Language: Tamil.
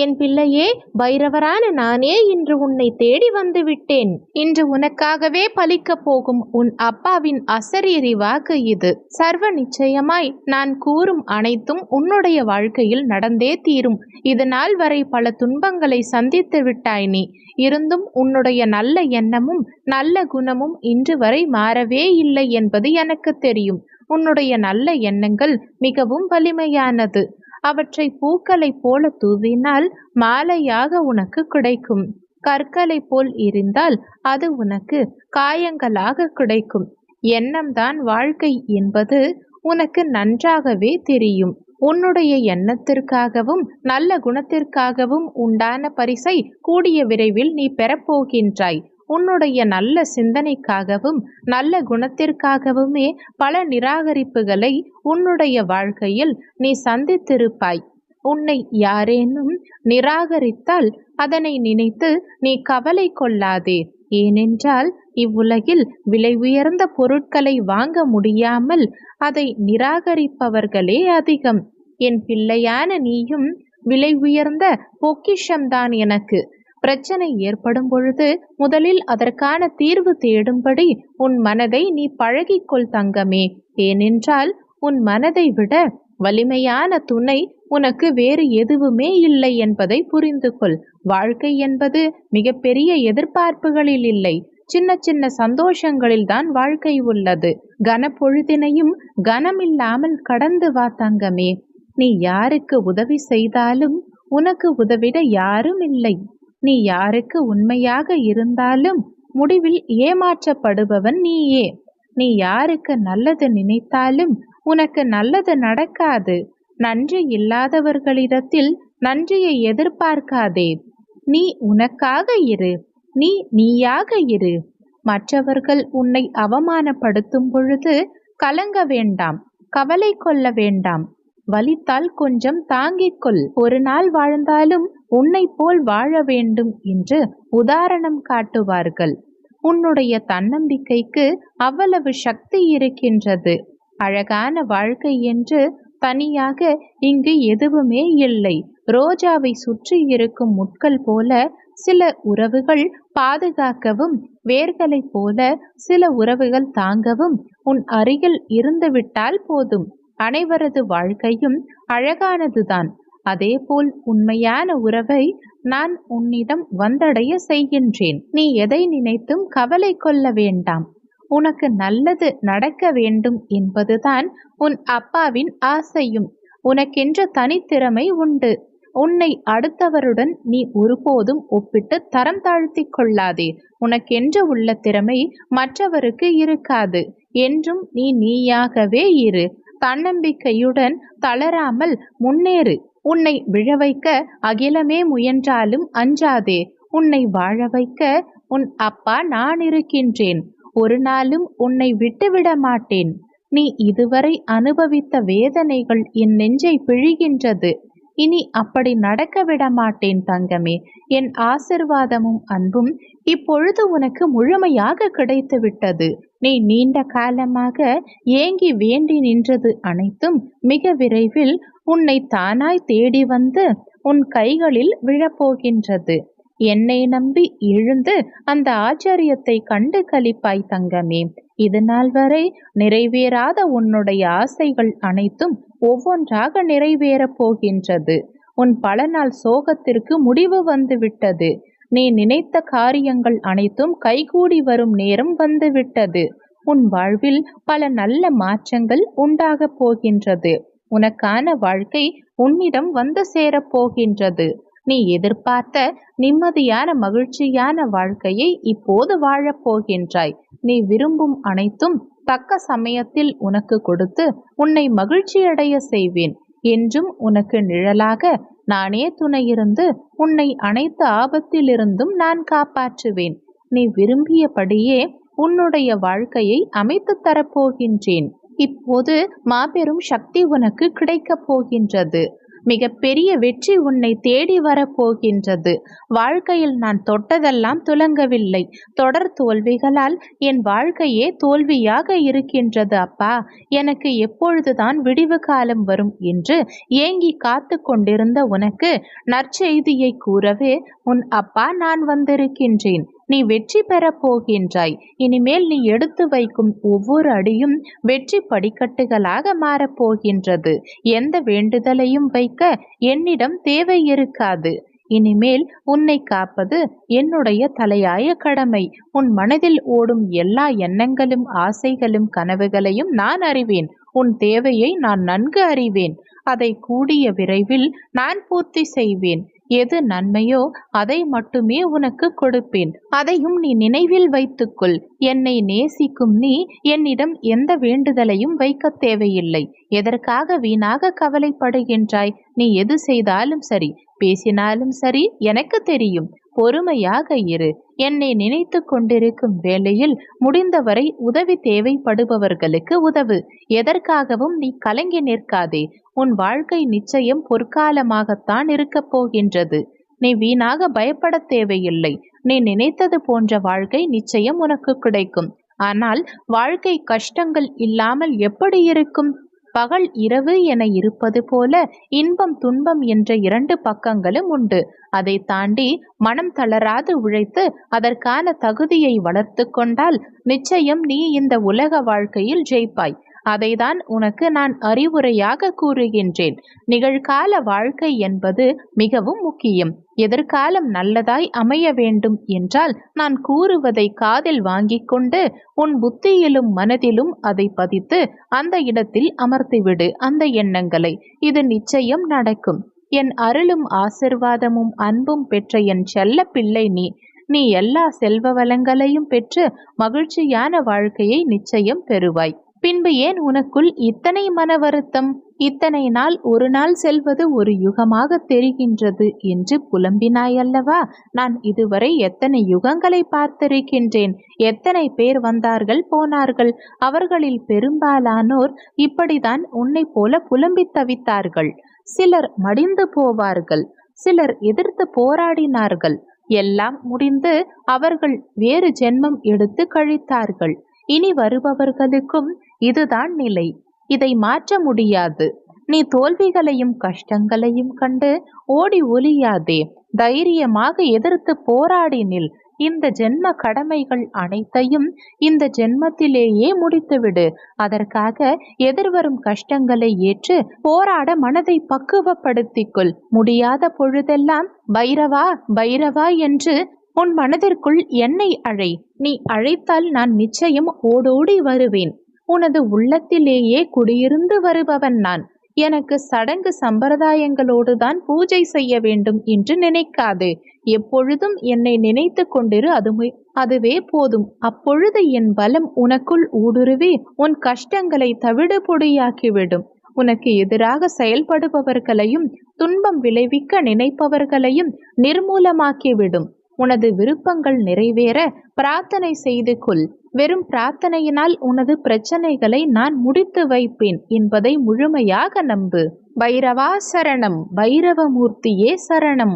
என் பிள்ளையே பைரவரான நானே இன்று உன்னை தேடி வந்து விட்டேன் இன்று உனக்காகவே பலிக்கப் போகும் உன் அப்பாவின் அசரீரி வாக்கு இது. சர்வ நிச்சயமாய் நான் கூறும் அனைத்தும் உன்னுடைய வாழ்க்கையில் நடந்தே தீரும். இது நாள் வரை பல துன்பங்களை சந்தித்து விட்டாய் நீ. இருந்தும் உன்னுடைய நல்ல எண்ணமும் நல்ல குணமும் இன்று வரை மாறவே இல்லை என்பது எனக்கு தெரியும். உன்னுடைய நல்ல எண்ணங்கள் மிகவும் வலிமையானது. அவற்றை பூக்களைப் போல தூவினால் மாலையாக உனக்கு கிடைக்கும். கற்களை போல் இருந்தால் அது உனக்கு காயங்களாக கிடைக்கும். எண்ணம்தான் வாழ்க்கை என்பது உனக்கு நன்றாகவே தெரியும். உன்னுடைய எண்ணத்திற்காகவும் நல்ல குணத்திற்காகவும் உண்டான பரிசை கூடிய விரைவில் நீ பெறப்போகின்றாய். உன்னுடைய நல்ல சிந்தனைக்காகவும் நல்ல குணத்திற்காகவுமே பல நிராகரிப்புகளை உன்னுடைய வாழ்க்கையில் நீ சந்தித்திருப்பாய். உன்னை யாரேனும் நிராகரித்தால் அதனை நினைத்து நீ கவலை கொள்ளாதே. ஏனென்றால் இவ்வுலகில் விலை உயர்ந்த பொருட்களை வாங்க முடியாமல் அதை நிராகரிப்பவர்களே அதிகம். என் பிள்ளையான நீயும் விலை உயர்ந்த பொக்கிஷம்தான் எனக்கு. பிரச்சனை ஏற்படும் பொழுது முதலில் அதற்கான தீர்வு தேடும்படி உன் மனதை நீ பழகிக்கொள் தங்கமே. ஏனென்றால் உன் மனதை விட வலிமையான துணை உனக்கு வேறு எதுவுமே இல்லை என்பதை புரிந்து கொள் வாழ்க்கை என்பது மிகப்பெரிய எதிர்பார்ப்புகளில் இல்லை. சின்ன சின்ன சந்தோஷங்களில் தான் வாழ்க்கை உள்ளது. கனப்பொழுதினையும் கனமில்லாமல் கடந்து வா தங்கமே. நீ யாருக்கு உதவி செய்தாலும் உனக்கு உதவிட யாரும் இல்லை. நீ யாருக்கு உண்மையாக இருந்தாலும் முடிவில் ஏமாற்றப்படுபவன் நீயே. நீ யாருக்கு நல்லது நினைத்தாலும் உனக்கு நல்லது நடக்காது. நன்றி இல்லாதவர்களிடத்தில் நன்றியை எதிர்பார்க்காதே. நீ உனக்காக இரு. நீ நீயாக இரு. மற்றவர்கள் உன்னை அவமானப்படுத்தும் பொழுது கலங்க வேண்டாம் கவலை கொள்ள வேண்டாம். வலித்தால் கொஞ்சம் தாங்கிக் கொள். ஒரு நாள் வாழ்ந்தாலும் உன்னை போல் வாழ வேண்டும் என்று உதாரணம் காட்டுவார்கள். உன்னுடைய தன்னம்பிக்கைக்கு அவ்வளவு சக்தி இருக்கின்றது. அழகான வாழ்க்கை என்று தனியாக இங்கு எதுவுமே இல்லை. ரோஜாவை சுற்றி இருக்கும் முட்கள் போல சில உறவுகள் பாதுகாக்கவும் வேர்களைப் போல சில உறவுகள் தாங்கவும் உன் அருகில் இருந்துவிட்டால் போதும். அனைவரது வாழ்க்கையும் அழகானதுதான். அதேபோல் உண்மையான உறவை நான் உன்னிடம் வந்தடைய செய்கின்றேன். நீ எதை நினைத்தும் கவலை கொள்ள வேண்டாம். உனக்கு நல்லது நடக்க வேண்டும் என்பதுதான் உன் அப்பாவின் ஆசையும். உனக்கென்ற தனித்திறமை உண்டு. உன்னை அடுத்தவருடன் நீ ஒருபோதும் ஒப்பிட்டு தரம் தாழ்த்தி கொள்ளாதே. உனக்கென்று உள்ள திறமை மற்றவருக்கு இருக்காது. என்றும் நீ நீயாகவே இரு. தன்னம்பிக்கையுடன் தளராமல் முன்னேறு. உன்னை விழ வைக்க அகிலமே முயன்றாலும் அஞ்சாதே. உன்னை வாழ வைக்க உன் அப்பா நான் இருக்கின்றேன் ஒரு நாளும் உன்னை விட்டுவிட மாட்டேன். நீ இதுவரை அனுபவித்த வேதனைகள் என் நெஞ்சை பிழிகின்றது. இனி அப்படி நடக்க விட மாட்டேன் தங்கமே. என் ஆசிர்வாதமும் அன்பும் இப்பொழுது உனக்கு முழுமையாக கிடைத்து விட்டது நீ நீண்ட காலமாக ஏங்கி வேண்டி நின்றது அனைத்தும் மிக விரைவில் உன்னை தானாய் தேடி வந்து உன் கைகளில் விழப்போகின்றது. என்னை நம்பி எழுந்து அந்த ஆச்சரியத்தை கண்டு கழிப்பாய் தங்கமே. இது நாள் வரை நிறைவேறாத உன்னுடைய ஆசைகள் அனைத்தும் ஒவ்வொன்றாக நிறைவேறப் போகின்றது. உன் பல நாள் சோகத்திற்கு முடிவு வந்துவிட்டது நீ நினைத்த காரியங்கள் அனைத்தும் கைகூடி வரும் நேரம் வந்துவிட்டது உன் வாழ்வில் பல நல்ல மாற்றங்கள் உண்டாகப் போகின்றது. உனக்கான வாழ்க்கை உன்னிடம் வந்து சேரப் போகின்றது. நீ எதிர்பார்த்த நிம்மதியான மகிழ்ச்சியான வாழ்க்கையை இப்போது வாழப்போகின்றாய் நீ விரும்பும் அனைத்தும் தக்க சமயத்தில் உனக்கு கொடுத்து உன்னை மகிழ்ச்சியடைய செய்வேன். என்றும் உனக்கு நிழலாக நானே துணையிருந்து உன்னை அனைத்து ஆபத்திலிருந்தும் நான் காப்பாற்றுவேன். நீ விரும்பியபடியே உன்னுடைய வாழ்க்கையை அமைத்து தரப்போகின்றேன் இப்போது மாபெரும் சக்தி உனக்கு கிடைக்கப் போகின்றது. மிகப்பெரிய வெற்றி உன்னை தேடி வரப்போகின்றது வாழ்க்கையில் நான் தொட்டதெல்லாம் துலங்கவில்லை. தொடர் தோல்விகளால் என் வாழ்க்கையே தோல்வியாக இருக்கின்றது அப்பா. எனக்கு எப்பொழுதுதான் விடிவு காலம் வரும் என்று ஏங்கி காத்து கொண்டிருந்த உனக்கு நற்செய்தியை கூறவே உன் அப்பா நான் வந்திருக்கின்றேன். நீ வெற்றி பெறப் போகின்றாய். இனிமேல் நீ எடுத்து வைக்கும் ஒவ்வொரு அடியும் வெற்றி படிக்கட்டுகளாக மாறப்போகின்றது எந்த வேண்டுதலையும் வைக்க என்னிடம் தேவை இருக்காது. இனிமேல் உன்னை காப்பது என்னுடைய தலையாய கடமை. உன் மனதில் ஓடும் எல்லா எண்ணங்களும் ஆசைகளும் கனவுகளையும் நான் அறிவேன். உன் தேவையை நான் நன்கு அறிவேன். அதை கூடிய விரைவில் நான் பூர்த்தி செய்வேன். எது நன்மையோ அதை மட்டுமே உனக்கு கொடுப்பேன். அதையும் நீ நினைவில் வைத்துக்கொள். என்னை நேசிக்கும் நீ என்னிடம் எந்த வேண்டுதலையும் வைக்க தேவையில்லை. எதற்காக வீணாக கவலைப்படுகின்றாய்? நீ எது செய்தாலும் சரி. பேசினாலும் சரி எனக்கு தெரியும். பொறுமையாக இரு. என்னை நினைத்து கொண்டிருக்கும் வேளையில் முடிந்தவரை உதவி தேவைப்படுபவர்களுக்கு உதவு. எதற்காகவும் நீ கலங்கி நிற்காதே. உன் வாழ்க்கை நிச்சயம் பொற்காலமாகத்தான் இருக்கப் போகின்றது. நீ வீணாக பயப்பட தேவையில்லை. நீ நினைத்தது போன்ற வாழ்க்கை நிச்சயம் உனக்கு கிடைக்கும். ஆனால் வாழ்க்கை கஷ்டங்கள் இல்லாமல் எப்படி இருக்கும்? பகல் இரவு என இருப்பது போல இன்பம் துன்பம் என்ற இரண்டு பக்கங்களும் உண்டு. அதை தாண்டி மனம் தளராது உழைத்து அதற்கான தகுதியை வளர்த்து கொண்டால் நிச்சயம் நீ இந்த உலக வாழ்க்கையில் ஜெயிப்பாய். அதைதான் உனக்கு நான் அறிவுரையாக கூறுகின்றேன். நிகழ்கால வாழ்க்கை என்பது மிகவும் முக்கியம். எதிர்காலம் நல்லதாய் அமைய வேண்டும் என்றால் நான் கூறுவதை காதில் வாங்கிக் கொண்டு உன் புத்தியிலும் மனதிலும் அதை பதித்து அந்த இடத்தில் அமர்த்திவிடு அந்த எண்ணங்களை. இது நிச்சயம் நடக்கும். என் அருளும் ஆசிர்வாதமும் அன்பும் பெற்ற என் செல்ல பிள்ளை நீ. நீ எல்லா செல்வ வளங்களையும் பெற்று மகிழ்ச்சியான வாழ்க்கையை நிச்சயம் பெறுவாய். பின்பு ஏன் உனக்குள் இத்தனை மன வருத்தம்? இத்தனை நாள் ஒரு நாள் செல்வது ஒரு யுகமாக தெரிகின்றது என்று புலம்பினாயல்லவா? நான் இதுவரை எத்தனை யுகங்களை பார்த்திருக்கின்றேன்? எத்தனை பேர் வந்தார்கள் போனார்கள்? அவர்களில் பெரும்பாலானோர் இப்படிதான் உன்னை போல புலம்பி தவித்தார்கள். சிலர் மடிந்து போவார்கள். சிலர் எதிர்த்து போராடினார்கள். எல்லாம் முடிந்து அவர்கள் வேறு ஜென்மம் எடுத்து கழித்தார்கள். இனி வருபவர்களுக்கும் இதுதான் நிலை. இதை மாற்ற முடியாது. நீ தோல்விகளையும் கஷ்டங்களையும் கண்டு ஓடி ஒலியாதே தைரியமாக எதிர்த்து போராடி நில். இந்த ஜென்ம கடமைகள் அனைத்தையும் இந்த ஜென்மத்திலேயே முடித்துவிடு. அதற்காக எதிர்வரும் கஷ்டங்களை ஏற்று போராட மனதை பக்குவப்படுத்திக்கொள். முடியாத பொழுதெல்லாம் பைரவா பைரவா என்று உன் மனதிற்குள் என்னை அழை. நீ அழைத்தால் நான் நிச்சயம் ஓடோடி வருவேன். உனது உள்ளத்திலேயே குடியிருந்து வருபவன் நான். எனக்கு சடங்கு சம்பிரதாயங்களோடு தான் பூஜை செய்ய வேண்டும் என்று நினைக்காது. எப்பொழுதும் என்னை நினைத்து கொண்டிரு அதுவே அதுவே போதும். அப்பொழுது என் பலம் உனக்குள் ஊடுருவி உன் கஷ்டங்களை தவிடுபொடியாக்கிவிடும். உனக்கு எதிராக செயல்படுபவர்களையும் துன்பம் விளைவிக்க நினைப்பவர்களையும் நிர்மூலமாக்கிவிடும். உனது விருப்பங்கள் நிறைவேற பிரார்த்தனை செய்து கொள். வெறும் பிரார்த்தனையினால் உனது பிரச்சனைகளை நான் முடித்து வைப்பேன் என்பதை முழுமையாக நம்பு. பைரவா சரணம் பைரவமூர்த்தியே சரணம்.